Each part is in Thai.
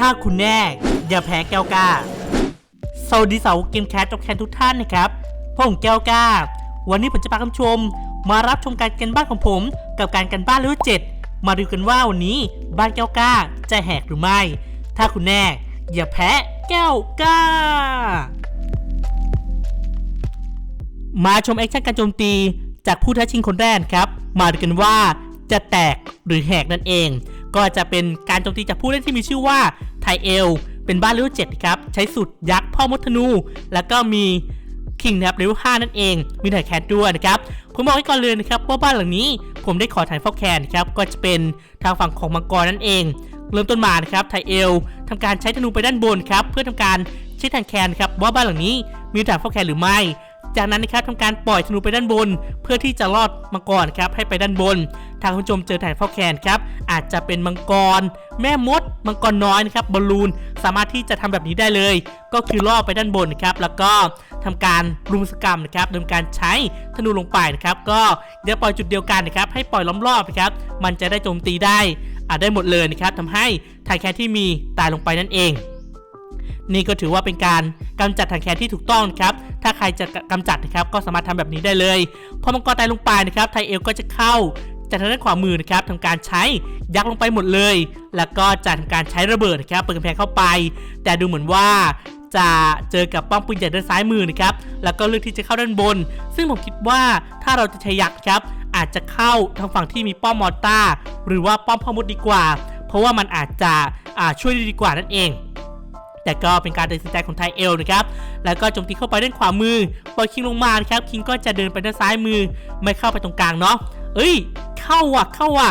ถ้าคุณแน่ อย่าแพ้แก้วกล้า สวัสดีสาวเกมแคสต์จบแคนทุกท่านนะครับ ผมแก้วกล้า วันนี้ผมจะพาคุณผู้ชม มารับชมการกันบ้านของผม กับการกันบ้านเลเวลเจ็ดมาดูกันว่าวันนี้บ้านแก้วกล้าจะแหกหรือไม่ ถ้าคุณแน่ อย่าแพ้แก้วกล้า มาชมแอคชั่นการโจมตีจากผู้ท้าชิงคนแรกครับ มาดูกันว่าจะแตกหรือแหกนั่นเอง ก็จะเป็นการโจมตีจากผู้เล่นที่มีชื่อว่า ไทเอล เป็นบ้านเลเวลเจ็ดครับ ใช้สุดยักษ์พ่อมดธนู แล้วก็มีคิงนะครับเลเวลห้านั่นเอง มีถ่ายแคทด้วยนะครับ ผมบอกไว้ก่อนเลยนะครับว่าบ้านหลังนี้ผมได้ขอถ่ายฟอกแคนครับ ก็จะเป็นทางฝั่งของมังกรนั่นเอง เริ่มต้นมานะครับไทเอลทำการใช้ธนูไปด้านบนครับ เพื่อทำการเช็คทางแคนครับว่าบ้านหลังนี้มีถ่ายฟอกแคนหรือไม่ จากนั้นนะครับทำการปล่อยธนูไปด้านบน เพื่อที่จะลอดมังกรครับให้ไปด้านบน ทางคุณผู้ชมเจอถ่ายฟอกแคนครับอาจจะเป็นมังกร แม่มด มังกรน้อยนะครับบอลลูนสามารถที่จะทำแบบนี้ได้เลย ก็คือล่อไปด้านบนนะครับแล้วก็ทำการรุมสกรรมนะครับโดยการใช้ธนูลงไปนะครับก็อย่าปล่อยจุดเดียวกันนะครับให้ปล่อยล้อมรอบนะครับมันจะได้โจมตีได้อาจได้หมดเลยนะครับทำให้ถ่ายแคนที่มีตายลงไปนั่นเองนี่ก็ถือว่าเป็นการกำจัดถังแคนที่ถูกต้องนะครับ ถ้าใครจะกำจัดนะครับก็สามารถทำแบบนี้ได้เลยพอมังกรตายลงไปนะครับไทเอลก็จะเข้าจากทางด้านขวามือนะครับทำการใช้ยักษ์ลงไปหมดเลย แล้วก็จะทำการใช้ระเบิดนะครับเปิดกำแพงเข้าไป แต่ดูเหมือนว่าจะเจอกับป้อมปืนใหญ่ด้านซ้ายมือนะครับ แล้วก็เลือกที่จะเข้าด้านบน ซึ่งผมคิดว่าถ้าเราจะใช้ยักษ์ครับ อาจจะเข้าทางฝั่งที่มีป้อมมอร์ต้าหรือว่าป้อมพ่อมดดีกว่า เพราะว่ามันอาจจะช่วยได้ดีกว่านั่นเอง แต่ก็เป็นการตัดสินใจของไทเอลนะครับ แล้วก็โจมตีเข้าไปด้านขวามือปล่อยคิงลงมาครับ คิงก็จะเดินไปด้านซ้ายมือ ไม่เข้าไปตรงกลางเนาะ เอ้ย เข้าว่ะ เข้าว่ะ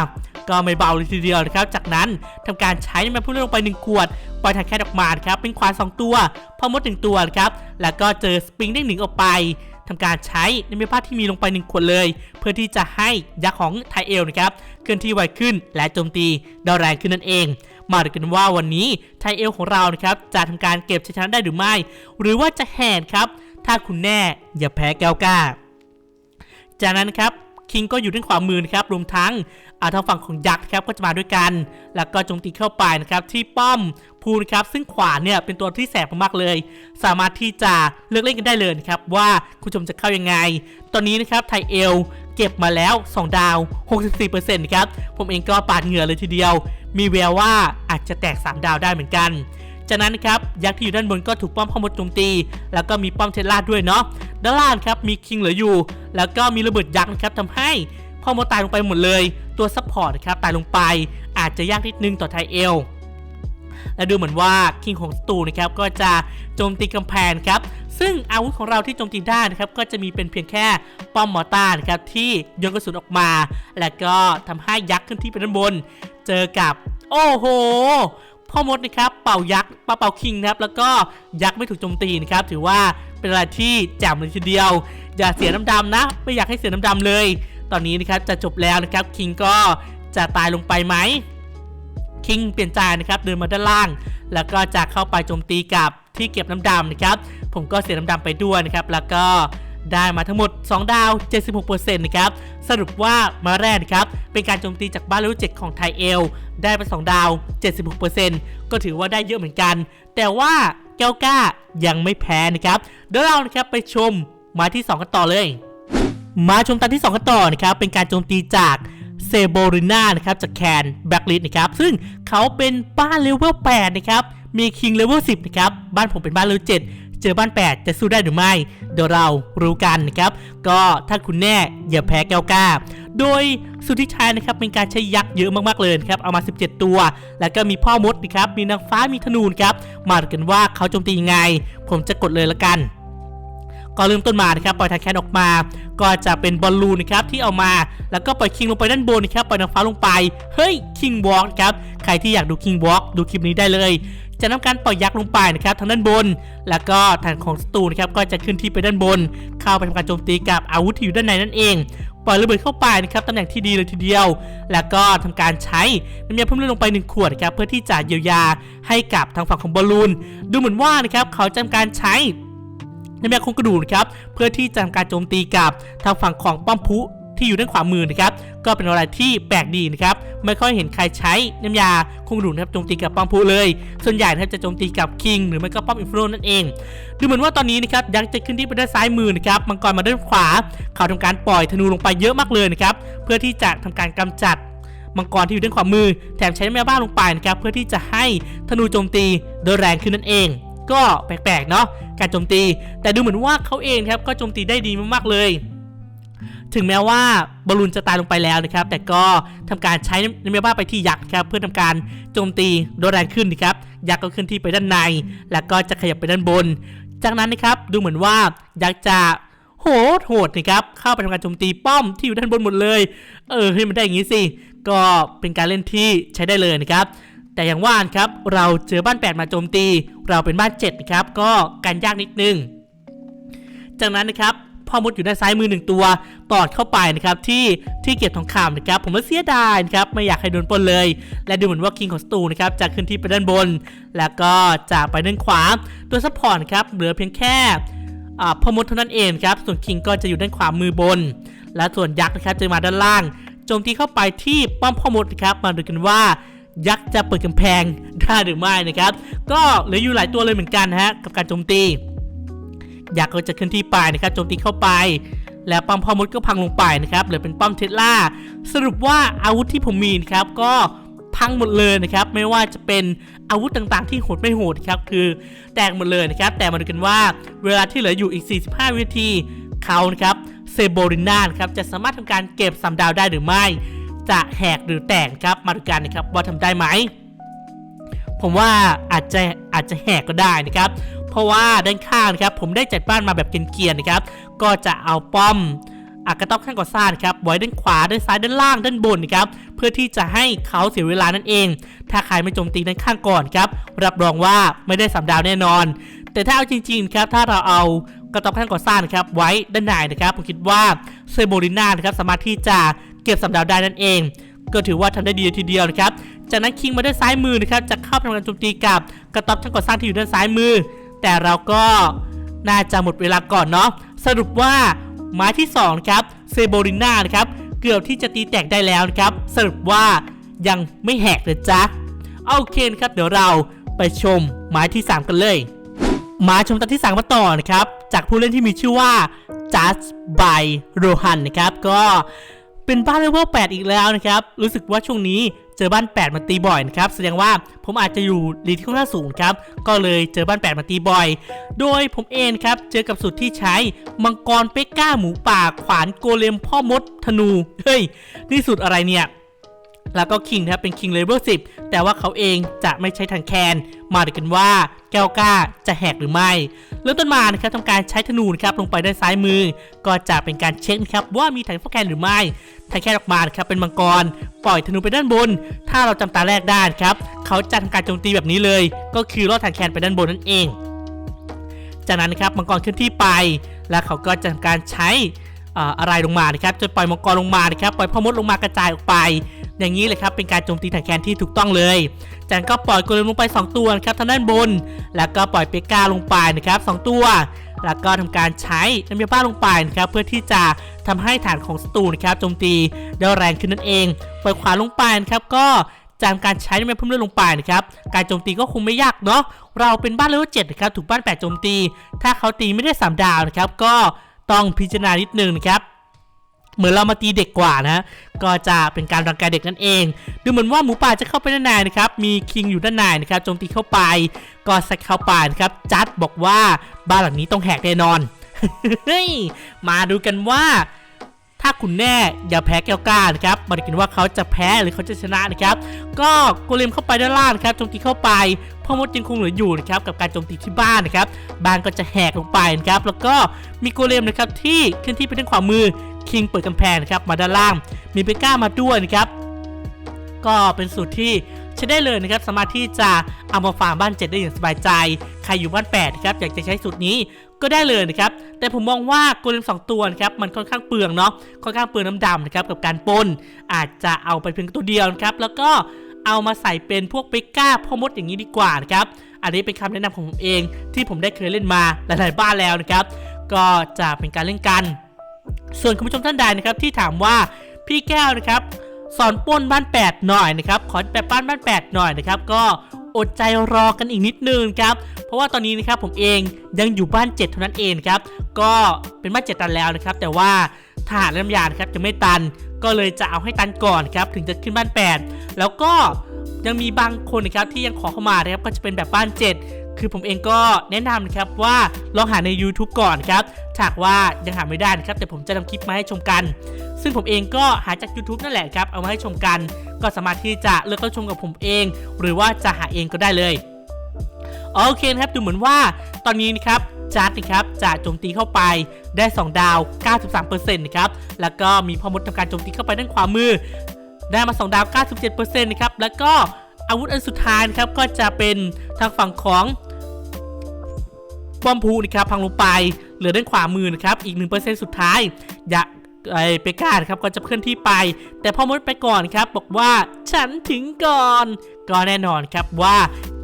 ก็ไม่เบาเลยทีเดียวนะครับ จากนั้นทำการใช้น้ำมันพุ่งลงไป 1 ขวด ปล่อยทางแคทออกมาครับ เป็นควาน2ตัว พอมด 1 ตัวครับ แล้วก็เจอสปริงได้หนึ่งออกไปทำการใช้น้ำมันผ้าที่มีลงไป1ขวดเลย เพื่อที่จะให้ยักษ์ของไทเอลนะครับ เคลื่อนที่ไวขึ้นและโจมตีได้แรงขึ้นนั่นเอง มาดูกันว่าวันนี้ไทเอลของเรานะครับจะทำการเก็บชัยชนะได้หรือไม่ หรือว่าจะแหนครับ ถ้าคุณแน่อย่าแพ้แก้วกล้า จากนั้นครับ คิงก็อยู่ด้านขวามือนะครับรวมทั้งอาทางฝั่งของยักษ์ครับก็จะมาด้วยกัน แล้วก็โจมตีเข้าไปนะครับที่ป้อมพูนะครับซึ่งขวานเนี่ยเป็นตัวที่แสบมากๆเลย สามารถที่จะเลือกเล่นกันได้เลยครับว่าคุณชมจะเข้ายังไง ตอนนี้นะครับไทเอลเก็บมาแล้ว 2 ดาว 64%นะครับผมเองก็ปาดเหงื่อเลยทีเดียว มีแววว่าอาจจะแตก 3 ดาวได้เหมือนกัน จากนั้นนะครับยักษ์ที่อยู่ด้านบนก็ถูกป้อมพ่อมดโจมตี แล้วก็มีป้อมเทสลาด้วยเนาะด้านล่างครับมีคิงเหลืออยู่ แล้วก็มีระเบิดยักษ์นะครับทำให้พ่อมดตายลงไปหมดเลย ตัวซัพพอร์ตนะครับตายลงไป อาจจะยากนิดนึงต่อไทเอลและดูเหมือนว่าคิงของสตูนะครับก็จะโจมตีกำแพงครับ ซึ่งอาวุธของเราที่โจมตีได้นะครับก็จะมีเป็นเพียงแค่ป้อมมอร์ตานะครับที่โยนกระสุนออกมา และก็ทำให้ยักษ์ขึ้นที่ไปด้านบน เจอกับ โอ้โห พ่อมดนะครับเป่ายักษ์ป่าเป่าคิงนะครับแล้วก็ยักษ์ไม่ถูกโจมตีนะครับถือว่าเป็นอะไรที่แจ่มเลยทีเดียว อย่าเสียน้ำดำนะ ไม่อยากให้เสียน้ำดำเลย ตอนนี้นะครับจะจบแล้วนะครับคิงก็จะตายลงไปไหมคิงเปลี่ยนใจนะครับเดินมาด้านล่าง แล้วก็จะเข้าไปโจมตีกับที่เก็บน้ำดำนะครับผมก็เสียน้ำดำไปด้วยนะครับแล้วก็ ได้มาทั้งหมด 2 ดาว 76%นะครับสรุปว่ามาแรกนะครับเป็นการโจมตีจากบ้านเลเวล7ของไทเอล ได้ไป 2 ดาว 76%ก็ถือว่าได้เยอะเหมือนกัน แต่ว่าแก้วก้ายังไม่แพ้นะครับเดี๋ยวเรานะครับไปชมมาที่ 2 กันต่อเลย มาชมตอนที่ 2 กันต่อนะครับเป็นการโจมตีจากเซโบริน่านะครับจากแคนแบ็กลิสนะครับซึ่งเขาเป็นบ้านเลเวล8นะครับมีคิงเลเวล10นะครับบ้านผมเป็นบ้านเลเวล7 เจอบ้าน8จะสู้ได้หรือไม่เดี๋ยวเรารู้กันนะครับก็ถ้าคุณแน่อย่าแพ้แก้วกล้า โดยสุดที่ใช้นะครับเป็นการใช้ยักษ์เยอะมากๆเลยครับเอามา 17 ตัว แล้วก็มีพ่อมดนะครับมีนางฟ้ามีธนูนครับมาดูกันว่าเขาโจมตียังไง ผมจะกดเลยละกันก็เริ่มต้นมานะครับปล่อยทางแคนออกมา ก็จะเป็นบอลลูนนะครับที่เอามา แล้วก็ปล่อยคิงลงไปด้านบนนะครับปล่อยนางฟ้าลงไป เฮ้ยคิงวอล์กครับ ใครที่อยากดูคิงวอล์กดูคลิปนี้ได้เลย จะทำการปล่อยยักษ์ลงไปนะครับทางด้านบน แล้วก็ทางของสตูนะครับก็จะขึ้นที่ไปด้านบน เข้าไปทำการโจมตีกับอาวุธที่อยู่ด้านในนั่นเองปล่อยระเบิดเข้าไปนะครับตำแหน่งที่ดีเลยทีเดียว แล้วก็ทำการใช้น้ำยาเพิ่มเลือดลงไป 1 ขวดนะครับเพื่อที่จะเยียวยาให้กับทางฝั่งของบอลลูน ดูเหมือนว่านะครับเขาจะทำการใช้น้ำยาคงกระดูกนครับเพื่อที่จะทำการโจมตีกับทางฝั่งของป้อมพุ ที่อยู่ด้านขวามือนะครับก็เป็นอะไรที่แปลกดีนะครับไม่ค่อยเห็นใครใช้น้ำยาคงหนุนนะครับโจมตีกับป้อมพูเลย ส่วนใหญ่นะครับจะโจมตีกับคิงหรือไม่ก็ป้อมอินฟลูนั่นเองดูเหมือนว่าตอนนี้นะครับยักษ์จะขึ้นที่ไปด้านซ้ายมือนะครับมังกรมาด้านขวา เขาทำการปล่อยธนูลงไปเยอะมากเลยนะครับเพื่อที่จะทำการกำจัดมังกรที่อยู่ด้านขวามือ แถมใช้แม่บ้านลงไปนะครับเพื่อที่จะให้ธนูโจมตีโดยแรงขึ้นนั่นเอง ก็แปลกๆเนาะการโจมตี แต่ดูเหมือนว่าเขาเองครับก็โจมตีได้ดีมากๆเลย ถึงแม้ว่าบอลลูนจะตายลงไปแล้วนะครับ แต่ก็ทำการใช้น้ำยาบ้าไปที่ยักษ์ครับ เพื่อทำการโจมตีโดยแรงขึ้นนะครับ ยักษ์ก็ขึ้นที่ไปด้านใน แล้วก็จะขยับไปด้านบน จากนั้นนะครับ ดูเหมือนว่ายักษ์จะโหดโหดนะครับ เข้าไปทำการโจมตีป้อมที่อยู่ด้านบนหมดเลย เออให้มันได้อย่างนี้สิ ก็เป็นการเล่นที่ใช้ได้เลยนะครับ แต่อย่างว่านครับ เราเจอบ้าน 8 มาโจมตี เราเป็นบ้าน7นะครับ ก็การยากนิดนึง จากนั้นนะครับ พ่อมดอยู่ด้านซ้ายมือหนึ่งตัวตอดเข้าไปนะครับที่ที่เกียรติทองคำนะครับผมก็เสียดายนะครับไม่อยากให้โดนปนเลย และดูเหมือนว่าคิงของสตูนะครับจะขึ้นที่ไปด้านบน แล้วก็จะไปด้านขวาตัวซัพพอร์ตครับเหลือเพียงแค่พ่อมดเท่านั้นเองครับส่วนคิงก็จะอยู่ด้านขวามือบน และส่วนยักษ์นะครับจะมาด้านล่างโจมตีเข้าไปที่ป้อมพ่อมดนะครับมาดูกันว่ายักษ์จะเปิดกำแพงได้หรือไม่นะครับ ก็เหลืออยู่หลายตัวเลยเหมือนกันฮะกับการโจมตี ยักษ์ก็จะขึ้นที่ไปนะครับโจมตีเข้าไป แล้วป้อมพ่อมดก็พังลงไปนะครับเหลือเป็นป้อมเทสลาสรุปว่าอาวุธที่ผมมีนะครับก็พังหมดเลยนะครับไม่ว่าจะเป็นอาวุธต่างๆ ที่โหดไม่โหดครับคือแตกหมดเลยนะครับ แต่มาดูกันว่าเวลาที่เหลืออยู่อีก 45 วินาทีเขานะครับเซโบริน่านครับจะสามารถทำการเก็บสามดาวได้หรือไม่ จะแหกหรือแตกครับมาดูกันนะครับว่าทำได้ไหมผมว่าอาจจะอาจจะแหกก็ได้นะครับ เพราะว่าด้านข้างนะครับผมได้จัดบ้านมาแบบเกียนๆนะครับก็จะเอาป้อมอากระต๊อบข้างก่อสร้างนครับไว้ด้านขวาด้านซ้ายด้านล่างด้านบนนะครับเพื่อที่จะให้เขาเสียเวลานั่นเอง ถ้าใครไม่โจมตีด้านข้างก่อนครับรับรองว่าไม่ได้สามดาวแน่นอน แต่ถ้าเอาจริงๆครับถ้าเราเอากระต๊อบข้างก่อสร้างนครับไว้ด้านในนะครับผมคิดว่าเซโบลิน่านะครับสามารถที่จะเก็บสามดาวได้นั่นเอง ก็ถือว่าทำได้ดีทีเดียวนะครับจากนั้นคิงมาด้านซ้ายมือนะครับจะเข้าทำการโจมตีกับกระต๊อบช่างก่อสร้างที่อยู่ด้านซ้ายมือ แต่เราก็น่าจะหมดเวลาก่อนเนาะสรุปว่าไม้ที่2ครับเซโบริน่านะครับเกือบที่จะตีแตกได้แล้วนะครับ สรุปว่ายังไม่แหกเลยจ๊ะโอเคครับเดี๋ยวเราไปชมไม้ที่ 3 กันเลยมาชมตอนที่3มาต่อนะครับ จากผู้เล่นที่มีชื่อว่า Just by Rohan นะครับ ก็ เป็นบ้านเลเวล8อีกแล้วนะครับ รู้สึกว่าช่วงนี้เจอบ้าน 8มาตีบ่อยนะครับ แสดงว่าผมอาจจะอยู่ลีที่ค่อนข้างสูงครับ ก็เลยเจอบ้าน 8มาตีบ่อย โดยผมเองครับ เจอกับสุดที่ใช้ มังกรเปกก้าหมูป่า ขวานโกเลมพ่อมดธนู เฮ้ย นี่สุดอะไรเนี่ย แล้วก็คิงนะครับ เป็นคิงเลเวล10 แต่ว่าเขาเองจะไม่ใช้ทางแคน มาดูกันว่าแก้วกล้าจะแหกหรือไม่ เริ่มต้นมานะครับทำการใช้ธนูนะครับลงไปด้านซ้ายมือ ก็จะเป็นการเช็คนะครับว่ามีถังฟอกแคนหรือไม่ถ้าแค่ออกมาครับเป็นมังกร ปล่อยธนูไปด้านบน ถ้าเราจำตาแรกได้ครับเขาจะทำการโจมตีแบบนี้เลย ก็คือลอดถังแคนไปด้านบนนั่นเอง จากนั้นนะครับมังกรขึ้นที่ไป แล้วเขาก็จะทำการใช้อะไรลงมานะครับจนปล่อยมังกรลงมานะครับปล่อยพ่อมดลงมากระจายออกไป อย่างนี้เลยครับเป็นการโจมตีถังแคนที่ถูกต้องเลย จากนั้นก็ปล่อยกเลมลงไป 2 ตัวนะครับทางด้านบน แล้วก็ปล่อยเปก้าลงไปนะครับ2ตัว แล้วก็ทำการใช้น้ำยาบ้าลงไปนะครับเพื่อที่จะทำให้ฐานของศัตรูนะครับโจมตีได้แรงขึ้นนั่นเอง ปล่อยขวาลงไปนะครับก็จากการใช้น้ำยาเพิ่มเลือดลงไปนะครับ การโจมตีก็คงไม่ยากเนาะ เราเป็นบ้านเลเวล7นะครับ ถูกบ้าน8โจมตี ถ้าเขาตีไม่ได้ 3 ดาวนะครับ ก็ต้องพิจารณานิดนึงนะครับ เหมือนเรามาตีเด็กกว่านะก็จะเป็นการรังแกเด็กนั่นเอง ดูเหมือนว่าหมูป่าจะเข้าไปด้านในนะครับมีคิงอยู่ด้านในนะครับโจมตีเข้าไปก็ใส่เข้าไปนะครับจัดบอกว่าบ้านหลังนี้ต้องแหกแน่นอนมาดูกันว่าถ้าคุณแน่อย่าแพ้แก้วกล้านะครับมาดูกันว่าเขาจะแพ้หรือเขาจะชนะนะครับ ก็โกเลมเข้าไปด้านล่างครับโจมตีเข้าไปพ่อมดยังคงเหลืออยู่นะครับกับการโจมตีที่บ้านนะครับบ้านก็จะแหกลงไปนะครับแล้วก็มีโกเลมนะครับที่ขึ้นที่ไปทางขวามือ คิงเปิดกำแพงนะครับมาด้านล่าง มีเบก้ามาด้วยนะครับ ก็เป็นสูตรที่ใช้ได้เลยนะครับ สามารถที่จะเอามาฟาร์มบ้าน 7 ได้อย่างสบายใจ ใครอยู่บ้าน8นะครับอยากจะใช้สูตรนี้ก็ได้เลยนะครับ แต่ผมมองว่าโกเลมสองตัวนะครับมันค่อนข้างเปลืองเนาะค่อนข้างเปลืองน้ำดำนะครับกับการปนอาจจะเอาไปเพียงตัวเดียวนะครับแล้วก็เอามาใส่เป็นพวกเบก้าพ่อมดอย่างนี้ดีกว่านะครับอันนี้เป็นคำแนะนำของผมเองที่ผมได้เคยเล่นมาหลาย ๆ บ้านแล้วนะครับ ก็จะเป็นการเล่นกัน ส่วนคุณผู้ชมท่านใดนะครับที่ถามว่าพี่แก้วนะครับสอนป้นบ้านแปดหน่อยนะครับขอแบบบ้านบ้านแปดหน่อยนะครับก็อดใจรอกันอีกนิดนึงครับ เพราะว่าตอนนี้นะครับผมเองยังอยู่บ้าน 7 เท่านั้นเองครับ ก็เป็นบ้าน 7 ตันแล้วนะครับ แต่ว่าฐานน้ำยานครับจะไม่ตัน ก็เลยจะเอาให้ตันก่อนครับ ถึงจะขึ้นบ้าน 8 แล้วก็ยังมีบางคนนะครับที่ยังขอเข้ามานะครับก็จะเป็นแบบบ้าน 7 คือผมเองก็แนะนำนะครับว่าลองหาใน YouTube ก่อนครับถ้ากว่ายังหาไม่ได้นะครับแต่ผมจะนำคลิปมาให้ชมกัน ซึ่งผมเองก็หาจาก YouTube นั่นแหละครับเอามาให้ชมกัน ก็สามารถที่จะเลือกเข้าชมกับผมเอง หรือว่าจะหาเองก็ได้เลยโอเคนะครับดูเหมือนว่าตอนนี้นะครับจัดนะครับจะโจมตีเข้าไปได้ 2 ดาว 93%นะครับแล้วก็มีพอมดทำการโจมตีเข้าไปด้านขวามือ ได้มา 2 ดาว 97%นะครับแล้วก็อาวุธอันสุดท้ายครับก็จะเป็นทางฝั่งของ ป้อมพูนะครับพังลงไป เหลือด้านขวามือนะครับอีก 1%สุดท้าย อย่าไอเปกานะครับก็จะเคลื่อนที่ไป แต่พ่อมดไปก่อนครับ บอกว่าฉันถึงก่อน ก็แน่นอนครับว่า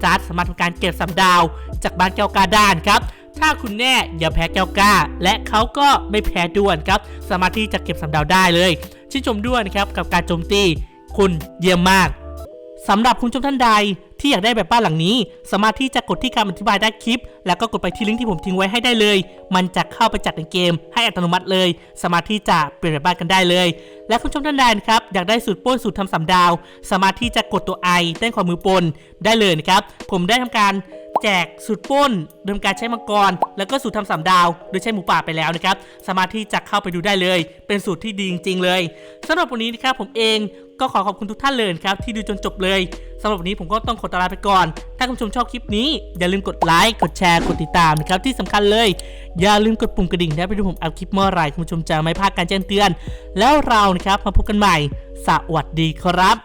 จัดสามารถทำการเก็บสามดาวจากบ้านแก้วกาด้านครับ ถ้าคุณแน่อย่าแพ้แก้วกาและเขาก็ไม่แพ้ด้วนครับ สามารถที่จะเก็บสามดาวได้เลย ชื่นชมด้วยนะครับกับการโจมตีคุณเยี่ยมมากสำหรับคุณชมท่านใด ที่อยากได้แบบบ้านหลังนี้ สามารถที่จะกดที่คำอธิบายใต้คลิป แล้วก็กดไปที่ลิงก์ที่ผมทิ้งไว้ให้ได้เลย มันจะเข้าไปจัดในเกม ให้อัตโนมัติเลย สามารถที่จะเปลี่ยนแบบบ้านกันได้เลย และคุณผู้ชมท่านใดนะครับอยากได้สูตรป้นสูตรทำสามดาว สามารถที่จะกดตัวไอด้านขวามือปนได้เลยนะครับผมได้ทำการ แจกสูตรปล้นโดยการใช้มังกร แล้วก็สูตรทำสามดาว โดยใช้หมูป่าไปแล้วนะครับ สามารถที่จะเข้าไปดูได้เลย เป็นสูตรที่ดีจริง ๆ เลยสำหรับวันนี้นะครับผมเองก็ขอขอบคุณทุกท่านเลยนะครับที่ดูจนจบเลยสำหรับวันนี้ผมก็ต้องขอตวลาไปก่อน ถ้าคุณผู้ชมชอบคลิปนี้ อย่าลืมกดไลค์กดแชร์กดติดตามนะครับที่สำคัญเลย อย่าลืมกดปุ่มกระดิ่งนะไปดูผมอัพคลิปเมื่อไหร่คุณผู้ชมจะไม่พลาดการแจ้งเตือน แล้วเรานะครับมาพบกันใหม่ สวัสดีครับ